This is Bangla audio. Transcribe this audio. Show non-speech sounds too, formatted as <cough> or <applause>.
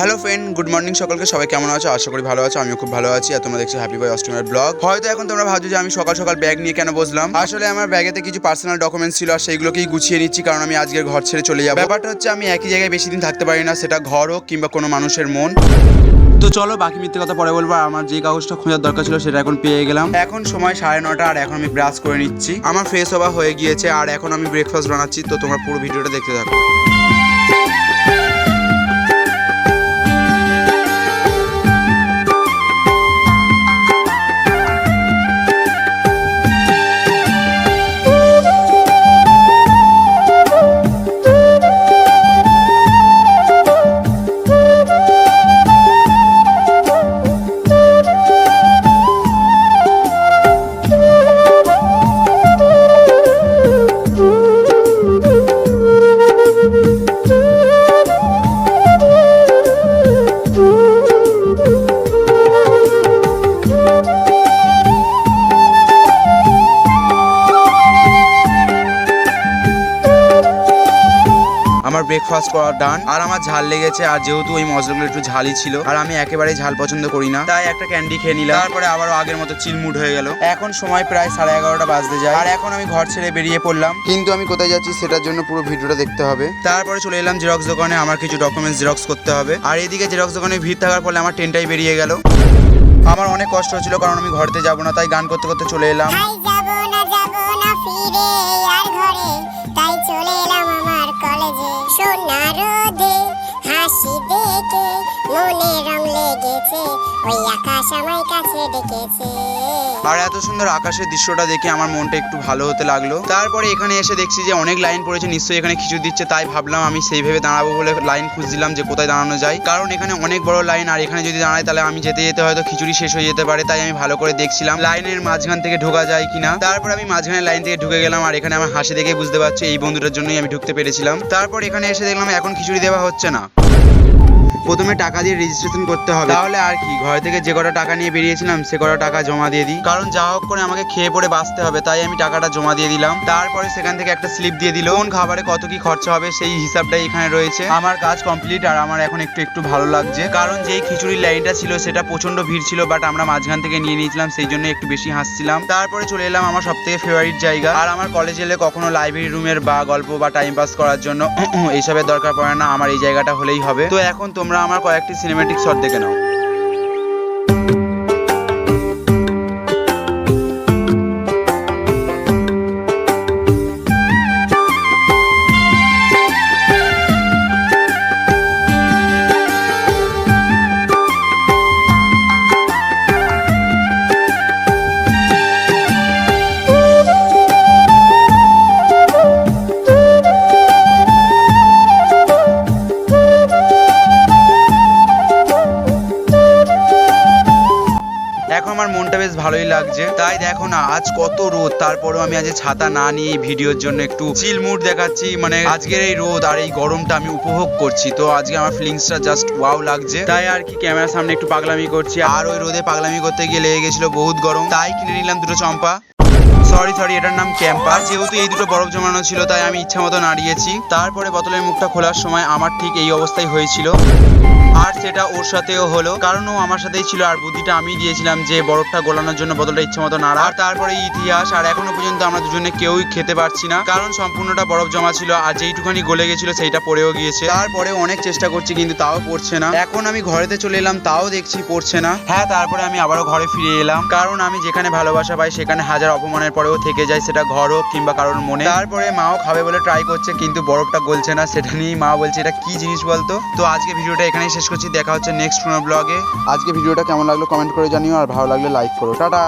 হ্যালো ফ্রেন্ড গুড মর্নিং সকলকে। সবাই কেমন আছো? আশা করি ভালো আছো, আমিও খুব ভালো আছি। আর তোমরা দেখছ হ্যাপি বয় অস্ট্রেলিয়ার ব্লগ হয়তো এখন তোমরা ভাবছ যে আমি সকাল সকাল ব্যাগ নিয়ে কেন বসলাম? আসলে আমার ব্যাগেতে কিছু পার্সোনাল ডকুমেন্টস ছিল, আর সেইগুলোকেই গুছিয়ে নিচ্ছি, কারণ আমি আজকের ঘর ছেড়ে চলে যাব। ব্যাপারটা হচ্ছে, আমি একই জায়গায় বেশি দিন থাকতে পারি না, সেটা ঘর হোক কিংবা কোনো মানুষের মন। তো চলো, বাকি মিথ্যে কথা পরে বলব। আমার যে কাগজটা খোঁজার দরকার ছিল, সেটা এখন পেয়ে গেলাম। এখন সময় সাড়ে নটা, আর এখন আমি ব্রাশ করে নিচ্ছি। আমার ফ্রেশ হওয়া হয়ে গিয়েছে, আর এখন আমি ব্রেকফাস্ট বানাচ্ছি। তো তোমরা পুরো ভিডিওটা দেখতে থাকো। ব্রেকফাস্ট করা ডান আর আমার ঝাল লেগেছে আর যেহেতু ওই মশলাগুলো একটু ঝালই ছিল আর আমি একেবারে ঝাল পছন্দ করি না। তাই একটা ক্যান্ডি খেয়ে নিলাম। তারপরে আবারও আগের মতো চিলমুড হয়ে গেল। এখন সময় প্রায় সাড়ে এগারোটা বাজতে যায়। আর এখন আমি ঘর ছেড়ে বেরিয়ে পড়লাম। কিন্তু আমি কোথায় যাচ্ছি সেটার জন্য পুরো ভিডিওটা দেখতে হবে। তারপরে চলে এলাম জেরক্স দোকানে। আমার কিছু ডকুমেন্টস জেরক্স করতে হবে। আর এদিকে জেরক্স দোকানে ভিড় থাকার ফলে আমার ট্রেনটাই বেরিয়ে গেল। আমার অনেক কষ্ট হচ্ছিল কারণ আমি ঘরতে যাব না তাই গান করতে করতে চলে এলাম। সোনা রোদে হাসি দেখে আর এত সুন্দর আকাশের দৃশ্যটা দেখে আমার মনটা একটু ভালো হতে লাগল। তারপরে এখানে এসে দেখছি যে অনেক লাইন পড়েছে, নিশ্চয়ই এখানে খিচুড়ি দিচ্ছে, তাই ভাবলাম আমি সেই ভেবে দাঁড়াবো বলে লাইন খুঁজছিলাম যে কোথায় দাঁড়ানো যায়। কারণ এখানে অনেক বড় লাইন, আর এখানে যদি দাঁড়াই তাহলে আমি যেতে যেতে হয়তো খিচুড়ি শেষ হয়ে যেতে পারে, তাই আমি ভালো করে দেখছিলাম লাইনের মাঝখান থেকে ঢোকা যায় কিনা। তারপর আমি মাঝখানে লাইন থেকে ঢুকে গেলাম, আর এখানে আমার হাসি দেখে বুঝতে পারছি এই বন্ধুটার জন্যই আমি ঢুকতে পেরেছিলাম। তারপর এখানে এসে দেখলাম এখন খিচুড়ি দেওয়া হচ্ছে না। প্রথমে টাকা দিয়ে রেজিস্ট্রেশন করতে হবে। তাহলে আর কি? ঘর থেকে যে কটা টাকা নিয়ে বেরিয়েছিলাম সে কটা টাকা জমা দিয়ে দিই। কারণ যা হোক করে আমাকে খেয়ে পড়ে বাঁচতে হবে তাই আমি টাকাটা জমা দিয়ে দিলাম। তারপরে সেখান থেকে একটা স্লিপ দিয়ে দিল। কোন খাবারে কত কি খরচা হবে সেই হিসাবটাই এখানে রয়েছে। আমার কাজ কমপ্লিট আর আমার এখন একটু একটু ভালো লাগছে। কারণ যেই খিচুড়ির লাইনটা ছিল সেটা প্রচণ্ড ভিড় ছিল বাট আমরা মাঝখান থেকে নিয়ে নিয়েছিলাম সেই জন্য একটু বেশি হাসছিলাম। তারপরে চলে এলাম আমার সব থেকে ফেভারিট জায়গা। আর আমার কলেজে এলে কখনো লাইব্রেরি রুমের বা গল্প বা টাইম পাস করার জন্য <clears throat> এইসবের দরকার পড়ে না। আমার এই জায়গাটা হলেই হবে। তো এখন তোমরা আমার কয়েকটি সিনেমেটিক শট দেখে নাও। এখন আমার মনটা বেশ ভালোই লাগছে। তাই দেখো না, আজ কত রোদ। তারপরেও আমি আজ ছাতা না নিয়ে ভিডিওর জন্য একটু চিল মুড দেখাচ্ছি। মানে আজকের এই রোদ আর এই গরমটা আমি উপভোগ করছি। তো আজকে আমার ফিলিংসটা জাস্ট ওয়াও লাগছে। তাই আর কি ক্যামেরার সামনে একটু পাগলামি করছি। আর ওই রোদে পাগলামি করতে গিয়ে লেগে গেছিল বহুত গরম। তাই কিনে নিলাম দুটো চম্পা। সরি সরি এটার নাম ক্যাম্পার যেহেতু এই দুটো বরফ জমানো ছিল, তাই আমি ইচ্ছা মতো নাড়িয়েছি। তারপরে বোতলের মুখটা খোলার সময় আমার ঠিক এই অবস্থায় হয়েছিল। আর সেটা ওর সাথেও হলো। কারণ ও আমার সাথেই ছিল আর বুদ্ধিটা আমি দিয়েছিলাম যে বরফটা গলানোর জন্য বোতলটা ইচ্ছে মতো নাড়া। আর তারপরে ইতিহাস, আর এখনও পর্যন্ত আমরা দুজনে কেউই খেতে পারছি না। কারণ সম্পূর্ণটা বরফ জমা ছিল আর যেইটুখানি গলে গেছিল সেইটা পড়েও গিয়েছে। তারপরে অনেক চেষ্টা করছি কিন্তু তাও পড়ছে না। এখন আমি ঘরেতে চলে এলাম, তাও দেখছি পড়ছে না। হ্যাঁ তারপরে আমি আবারও ঘরে ফিরে এলাম। কারণ আমি যেখানে ভালোবাসা পাই সেখানে হাজার অপমানের পরেও থেকে যায়, সেটা ঘর হোক কিংবা কারোর মনে। তারপরে মাও খাবে বলে ট্রাই করছে, কিন্তু বরফটা গলছে না। সেটা নিয়েই মা বলছে, এটা কি জিনিস বলতো? তো আজকে ভিডিওটা এখানেই শেষ করছি, দেখা হচ্ছে নেক্সট কোনো ব্লগে আজকে ভিডিওটা কেমন লাগল কমেন্ট করে জানিও, আর ভালো লাগলে লাইক করো। টাটা!